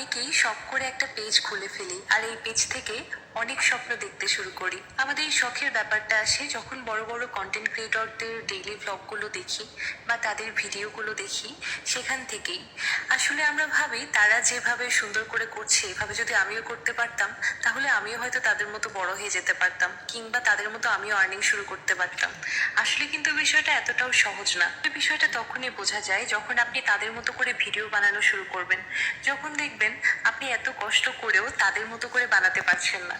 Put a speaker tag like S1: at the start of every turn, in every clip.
S1: অনেকেই শখ করে একটা পেজ খুলে ফেলি। আর এই পেজ থেকে অনেক স্বপ্ন দেখতে শুরু করি। আমাদের এই শখের ব্যাপারটা আসে যখন বড় বড় কন্টেন্ট ক্রিয়েটরদের ডেইলি ব্লগগুলো দেখি বা তাদের ভিডিওগুলো দেখি সেখান থেকেই। আসলে আমরা ভাবি, তারা যেভাবে সুন্দর করে করছে, এভাবে যদি আমিও করতে পারতাম, তাহলে আমিও হয়তো তাদের মতো বড় হয়ে যেতে পারতাম কিংবা তাদের মতো আমিও আর্নিং শুরু করতে পারতাম। আসলে কিন্তু বিষয়টা এতটাও সহজ না। বিষয়টা তখনই বোঝা যায় যখন আপনি তাদের মতো করে ভিডিও বানানো শুরু করবেন। যখন দেখবেন আপনি এত কষ্ট করেও তাদের মতো করে বানাতে পারছেন না।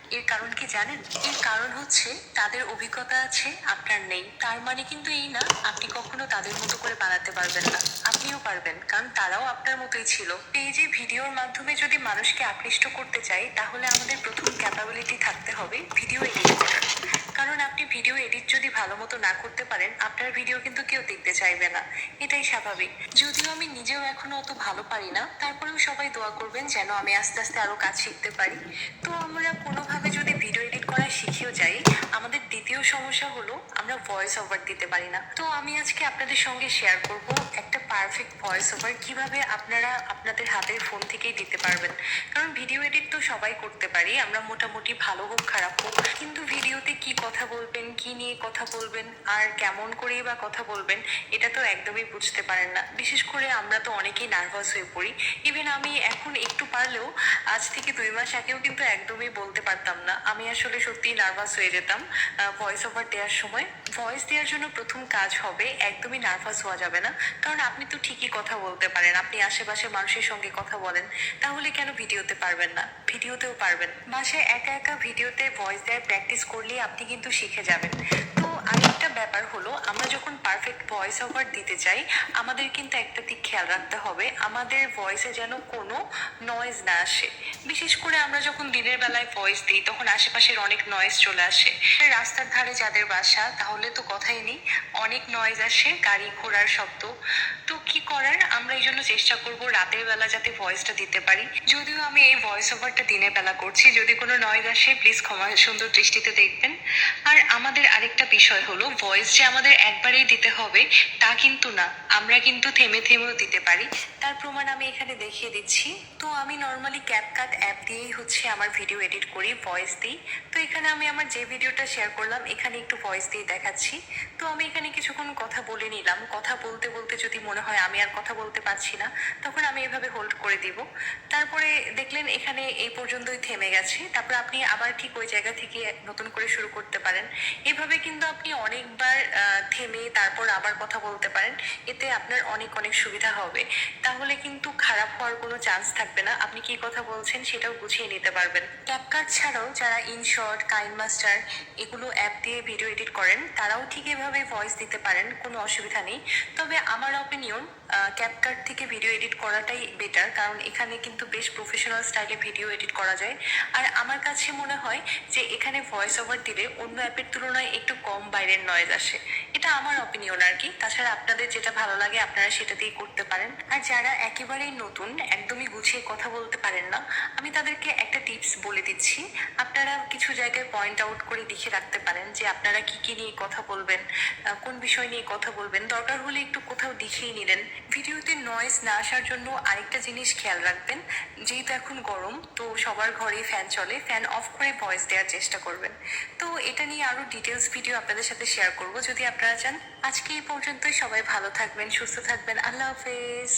S1: এর কারণ কি জানেন? এর কারণ হচ্ছে তাদের অভিজ্ঞতা আছে, আপনার নেই। তার মানে কিন্তু এই না, আপনি কখনো তাদের মতো করে বানাতে পারবেন না। আপনিও পারবেন, কারণ তারাও আপনার মতোই ছিল। এই যে ভিডিওর মাধ্যমে যদি মানুষকে আকৃষ্ট করতে চাই, তাহলে আমাদের প্রথম ক্যাপাবিলিটি থাকতে হবে ভিডিও এডিট করার কারণ আপনি ভিডিও এডিট যদি ভালো মতো না করতে পারেন, আপনার ভিডিও কিন্তু কেউ দেখতে চাইবে না। এটাই স্বাভাবিক। যদিও আমি নিজেও এখনও অত ভালো পারি না, তারপরেও সবাই দোয়া করবেন যেন আমি আস্তে আস্তে আরও কাজ শিখতে পারি। তো আমরা কোনোভাবে যদি ভিডিও এডিট করা শিখেও যাই আমাদের দ্বিতীয় সমস্যা হলো আমরা ভয়েস ওভার দিতে পারি না। তো আমি আজকে আপনাদের সঙ্গে শেয়ার করব একটা পারফেক্ট ভয়েস ওভার কীভাবে আপনারা আপনাদের হাতের ফোন থেকেই দিতে পারবেন। কারণ ভিডিও এডিট তো সবাই করতে পারি, আমরা মোটামুটি ভালো হোক, খারাপ হোক। কিন্তু ভিডিওতে কি কথা বলবেন, কি নিয়ে কথা বলবেন, আর কেমন করেই বা কথা বলবেন, এটা তো একদমই বুঝতে পারেন না। বিশেষ করে আমরা তো অনেকেই নার্ভাস হয়ে পড়ি। ইভেন আমি এখন একটু পারলেও আজ থেকে দুই মাস আগেও কিন্তু একদমই বলতে পারতাম না। আমি আসলে সত্যিই নার্ভাস হয়ে যেতাম ভয়েস ওভার দেওয়ার সময় ভয়েস দেওয়ার জন্য প্রথম কাজ হবে একদমই নার্ভাস হওয়া যাবে না। কারণ আপনি তো ঠিকই কথা বলতে পারেন, আপনি আশেপাশে মানুষের সঙ্গে কথা বলেন, তাহলে কেন ভিডিওতে পারবেন না? ভিডিওতেও পারবেন। বাসায় একা একা ভিডিওতে ভয়েস দেওয়ার প্র্যাকটিস করলেই আপনি কিন্তু শিখে যাবেন। তো আরেকটা ব্যাপার হলো, আমরা যখন পারফেক্ট ভয়েস ওভার দিতে চাই, আমাদের কিন্তু একটা দিক খেয়াল রাখতে হবে, আমাদের ভয়েসে যেন কোনো নয়েজ না আসে। বিশেষ করে আমরা যখন দিনের বেলায় ভয়েস দিই, তখন আশেপাশের অনেক নয়েজ চলে আসে। রাস্তার ধারে যাদের বাসা, তাহলে তো কথাই নেই। অনেক নয়েজ আসে, গাড়ি ঘোড়ার শব্দ। তো কি করার? আমরা এই জন্য চেষ্টা করব রাতের বেলা যাতে ভয়েসটা দিতে পারি। যদিও আমি এই ভয়েস ওভারটা দিনের বেলা করছি। যদি কোনো নয়েজ আসে প্লিজ ক্ষমা সুন্দর দৃষ্টিতে দেখবেন। আর আমাদের আরেকটা বিষয় হলো ভয়েস যে আমাদের একবারেই দিতে হবে, তা কিন্তু না। আমরা কিন্তু থেমে থেমেও দিতে পারি। তার প্রমাণ আমি এখানে দেখিয়ে দিচ্ছি। তো আমি নর্মালি ক্যাপকাট অ্যাপ দিয়েই হচ্ছে আমার ভিডিও এডিট করি ভয়েস দিই। তো এখানে আমি আমার যে ভিডিওটা শেয়ার করলাম, এখানে একটু ভয়েস দিয়ে দেখাচ্ছি। তো আমি এখানে কিছুক্ষণ কথা বলে নিলাম। কথা বলতে বলতে যদি মনে হয় আমি আর কথা বলতে পারছি না, তখন আমি এভাবে হোল্ড করে দিব। তারপরে দেখলেন এখানে এই পর্যন্তই থেমে গেছে। তারপর আপনি আবার ঠিক ওই জায়গা থেকে নতুন করে শুরু করতে পারেন। এভাবে কিন্তু আপনি অনেকবার থেমে তারপর আবার কথা বলতে পারেন। এতে আপনার অনেক অনেক সুবিধা হবে। তাহলে কিন্তু খারাপ হওয়ার কোনো চান্স থাকবে না। আপনি কি কথা বলছেন সেটাও গুছিয়ে নিতে পারবেন। ক্যাপকাট ছাড়াও যারা ইনশর্ট কাইন মাস্টার এগুলো অ্যাপ দিয়ে ভিডিও এডিট করেন, তারাও ঠিক এভাবে ভয়েস দিতে পারেন, কোনো অসুবিধা নেই। তবে আমার অপিনিয়ন ক্যাপকাট থেকে ভিডিও এডিট করাটাই বেটার কারণ এখানে কিন্তু বেশ প্রফেশনাল স্টাইলে ভিডিও এডিট করা যায়। আর আমার কাছে মনে হয় যে এখানে ভয়েস ওভার দিলে অন্য অ্যাপের তুলনায় একটু কম বাইরের নয়েজ আসে। এটা আমার অপিনিয়ন আর কি। তাছাড়া আপনাদের যেটা ভালো লাগে, আপনারা সেটা দিয়ে করতে পারেন। আর যারা একেবারেই নতুন, একদমই গুছিয়ে কথা বলতে পারেন না, আমি তাদেরকে একটা টিপস বলে দিচ্ছি। আপনারা কিছু জায়গায় পয়েন্ট আউট করে লিখে রাখতে পারেন যে আপনারা কি কি নিয়ে কথা বলবেন কোন বিষয় নিয়ে কথা বলবেন। দরকার হলে একটু কোথাও দেখিয়ে নিলেন। ভিডিওতে নয়েজ না আসার জন্য আরেকটা জিনিস খেয়াল রাখবেন, যেহেতু এখন গরম, তো সবার ঘরে ফ্যান চলে ফ্যান অফ করে ভয়েস দেওয়ার চেষ্টা করবেন। তো এটা নিয়ে আরও ডিটেলস ভিডিও আপনাদের সাথে শেয়ার করব। যদি আপনারা চান, আজকে এই পর্যন্তই। সবাই ভালো থাকবেন, সুস্থ থাকবেন। আল্লাহ হাফেজ।